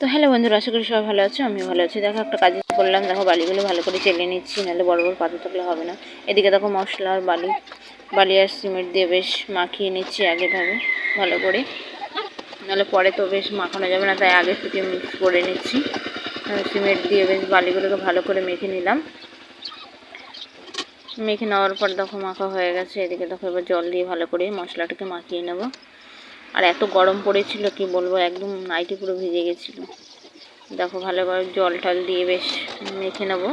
তো হ্যালো বন্ধুরা, আশা করি সবাই ভালো আছো, আমিও ভালো আছি। দেখো, একটা কাজে করলাম দেখো, বালিগুলো ভালো করে চেলে নিচ্ছি, নাহলে বড় বড় পাতা থাকলে হবে না। এদিকে দেখো মশলা আর বালি বালি আর সিমেন্ট দিয়ে বেশ মাখিয়ে নিচ্ছি আগেভাবে ভালো করে। নাহলে পরে তো বেশ মাখানো যাবে না, তাই আগে থেকে মিক্স করে নিচ্ছি। সিমেন্ট দিয়ে বেশ বালিগুলোকে ভালো করে মেখে নিলাম। মেখে নেওয়ার পর দেখো মাখা হয়ে গেছে, এদিকে দেখো এবার জল দিয়ে ভালো করে মশলাটাকে মাখিয়ে নেব। আর এত গরম পড়েছিল, কি বলব, একদম নাইটি পুরো ভিজে গেছিল। দেখো, ভালো করে জল টল দিয়ে বেশ মেখে নেব।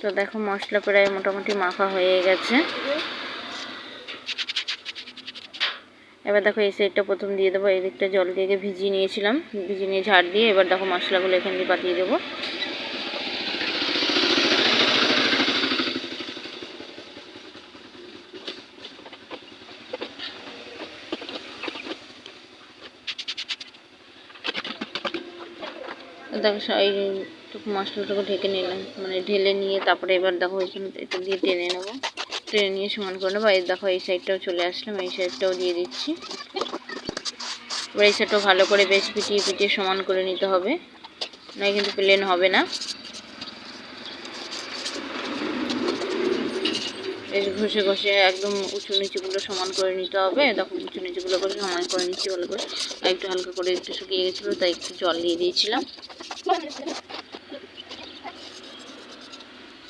তো দেখো, মশলা প্রায় মোটামুটি মাখা হয়ে গেছে। এবার দেখো, এই সাইডটা প্রথম দিয়ে দেবো। এই দিকটা জল দিয়ে ভিজিয়ে নিয়েছিলাম। ভিজিয়ে নিয়ে ঝাড় দিয়ে এবার দেখো, মশলাগুলো এখান দিয়ে পাতিয়ে দেবো। দেখো এইটুকু মশলাটাকে ঢেকে নিলাম। মানে ঢেলে নিয়ে তারপরে এবার দেখো এখানে এটা দিয়ে টেনে নেব। টেনে নিয়ে সমান করে নেব। এই দেখো, এই সাইডটাও চলে আসলাম, এই সাইডটাও দিয়ে দিচ্ছি। এবার এই সাইডটাও ভালো করে বেশ পিটিয়ে পিটিয়ে সমান করে নিতে হবে। নয় কিন্তু প্লেন হবে না। বেশ ঘষে ঘষে একদম উঁচু নিচুগুলো সমান করে নিতে হবে। দেখো, উঁচু নিচুগুলো করে সমান করে নিচ্ছি ভালো করে। একটু হালকা করে একটু শুকিয়ে গেছিল, তাই একটু জল দিয়ে দিয়েছিলাম।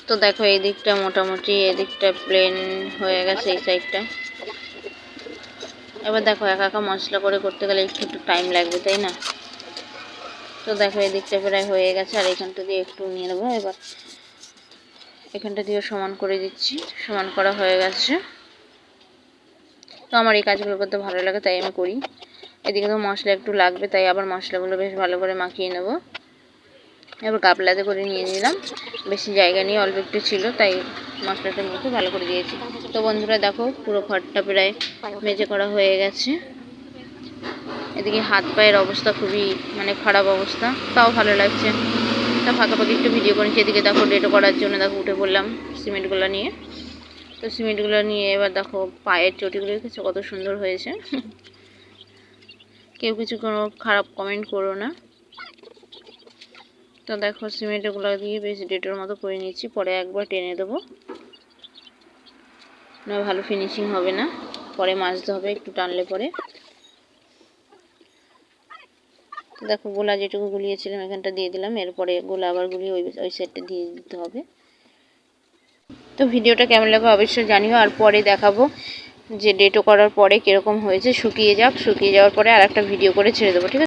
তো দেখো, এই দিকটা মোটামুটি এদিকটা প্লেন হয়ে গেছে এই সাইডটা এবার দেখো, একা একা মশলা করে করতে গেলে একটু একটু টাইম লাগবে, তাই না? তো দেখো, এই দিকটা প্রায় হয়ে গেছে, আর এখানটা দিয়ে একটু নিয়ে নেব। এবার এখানটা দিয়ে সমান করে দিচ্ছি, সমান করা হয়ে গেছে। তো আমার এই কাজগুলো করতে ভালো লাগে, তাই আমি করি। এদিকে তো মশলা একটু লাগবে, তাই আবার মশলাগুলো বেশ ভালো করে মাখিয়ে নেব। এবার গাবলাতে করে নিয়ে নিলাম। বেশি জায়গা নিয়ে অল্প একটু ছিল, তাই মশলাটা মেখে ভালো করে দিয়েছি। তো বন্ধুরা দেখো, পুরো ঘরটা প্রায় মেজে করা হয়ে গেছে। এদিকে হাত পায়ের অবস্থা খুবই মানে খারাপ অবস্থা, তাও ভালো লাগছে। তা ফাঁকাফাঁকি একটু ভিডিও করেছি এদিকে দেখো ডেটো করার জন্য দেখো উঠে পড়লাম সিমেন্টগুলো নিয়ে। তো সিমেন্টগুলো নিয়ে এবার দেখো পায়ের চটিগুলো দেখেছ, কত সুন্দর হয়েছে। কেউ কিছু কোনো খারাপ কমেন্ট করো না। তো দেখো সিমেন্টগুলো দিয়ে বেশ ডেটোর মতো করে নিচ্ছি পরে একবার টেনে দেবো। না, ভালো ফিনিশিং হবে না। পরে মাজতে হবে, একটু টানলে পরে। দেখো গোলা যেটুকু গুলিয়েছিলাম, এখানটা দিয়ে দিলাম। এরপরে গোলা আবার গুলিয়ে ওই ওই সাইডটা দিয়ে দিতে হবে। তো ভিডিওটা কেমন লাগবে অবশ্যই জানিও। আর পরে দেখাবো যে ডেটো করার পরে কীরকম হয়েছে। শুকিয়ে যাক, শুকিয়ে যাওয়ার পরে আর একটা ভিডিও করে ছেড়ে দেবো, ঠিক আছে?